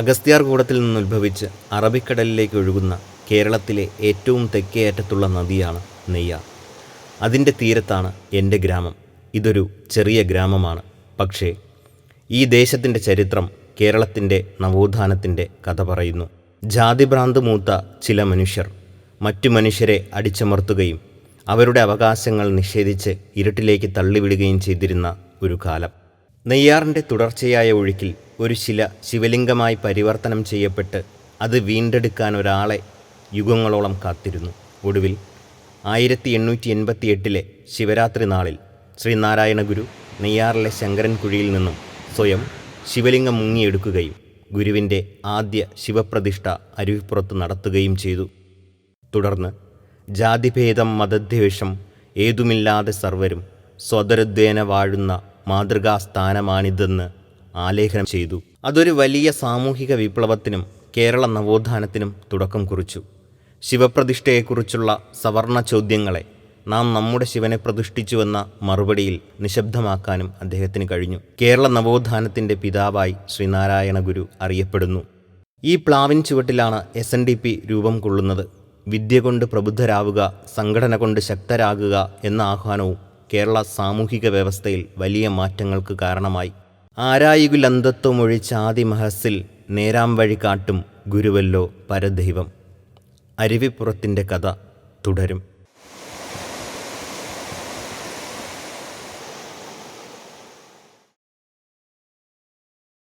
അഗസ്ത്യാർകൂടത്തിൽ നിന്നുത്ഭവിച്ച് അറബിക്കടലിലേക്ക് ഒഴുകുന്ന കേരളത്തിലെ ഏറ്റവും തെക്കേയറ്റത്തുള്ള നദിയാണ് നെയ്യാർ. അതിന്റെ തീരത്താണ് എന്റെ ഗ്രാമം. ഇതൊരു ചെറിയ ഗ്രാമമാണ്. പക്ഷേ ഈ ദേശത്തിന്റെ ചരിത്രം കേരളത്തിന്റെ നവോത്ഥാനത്തിന്റെ കഥ പറയുന്നു. ജാതിഭ്രാന്ത് മൂത്ത ചില മനുഷ്യർ മറ്റു മനുഷ്യരെ അടിച്ചമർത്തുകയും അവരുടെ അവകാശങ്ങൾ നിഷേധിച്ച് ഇരുട്ടിലേക്ക് തള്ളിവിടുകയും ചെയ്തിരുന്ന ഒരു കാലം. നെയ്യാറിന്റെ തുടർച്ചയായ ഒഴുക്കിൽ ഒരു ശില ശിവലിംഗമായി പരിവർത്തനം ചെയ്യപ്പെട്ട് അത് വീണ്ടെടുക്കാൻ ഒരാളെ യുഗങ്ങളോളം കാത്തിരുന്നു. ഒടുവിൽ ആയിരത്തി എണ്ണൂറ്റി എൺപത്തി എട്ടിലെ ശിവരാത്രി നാളിൽ ശ്രീനാരായണ ഗുരു നെയ്യാറിലെ ശങ്കരൻ കുഴിയിൽ നിന്നും സ്വയം ശിവലിംഗം മുങ്ങിയെടുക്കുകയും ഗുരുവിന്റെ ആദ്യ ശിവപ്രതിഷ്ഠ അരുവിപ്പുറത്ത് നടത്തുകയും ചെയ്തു. തുടർന്ന് ജാതിഭേദം മതദ്വേഷം ഏതുമില്ലാതെ സർവരും സ്വതരുദ്വേന വാഴുന്ന മാതൃകാസ്ഥാനമാണിതെന്ന് ആലേഖനം ചെയ്തു. അതൊരു വലിയ സാമൂഹിക വിപ്ലവത്തിനും കേരള നവോത്ഥാനത്തിനും തുടക്കം കുറിച്ചു. ശിവപ്രതിഷ്ഠയെക്കുറിച്ചുള്ള സവർണ ചോദ്യങ്ങളെ നാം നമ്മുടെ ശിവനെ പ്രതിഷ്ഠിച്ചുവെന്ന മറുപടിയിൽ നിശബ്ദമാക്കാനും അദ്ദേഹത്തിന് കഴിഞ്ഞു. കേരള നവോത്ഥാനത്തിന്റെ പിതാവായി ശ്രീനാരായണ ഗുരു അറിയപ്പെടുന്നു. ഈ പ്ലാവിൻ ചുവട്ടിലാണ് എസ് എൻ ഡി പി രൂപം കൊള്ളുന്നത്. വിദ്യ കൊണ്ട് പ്രബുദ്ധരാവുക സംഘടന കൊണ്ട് ശക്തരാകുക എന്ന ആഹ്വാനവും കേരള സാമൂഹിക വ്യവസ്ഥയിൽ വലിയ മാറ്റങ്ങൾക്ക് കാരണമായി. ആരായുകുലന്തത്വമൊഴിച്ചാതി മഹസ്സിൽ നേരാം വഴി കാട്ടും ഗുരുവല്ലോ പരദൈവം. അരുവിപ്പുറത്തിന്റെ കഥ തുടരും.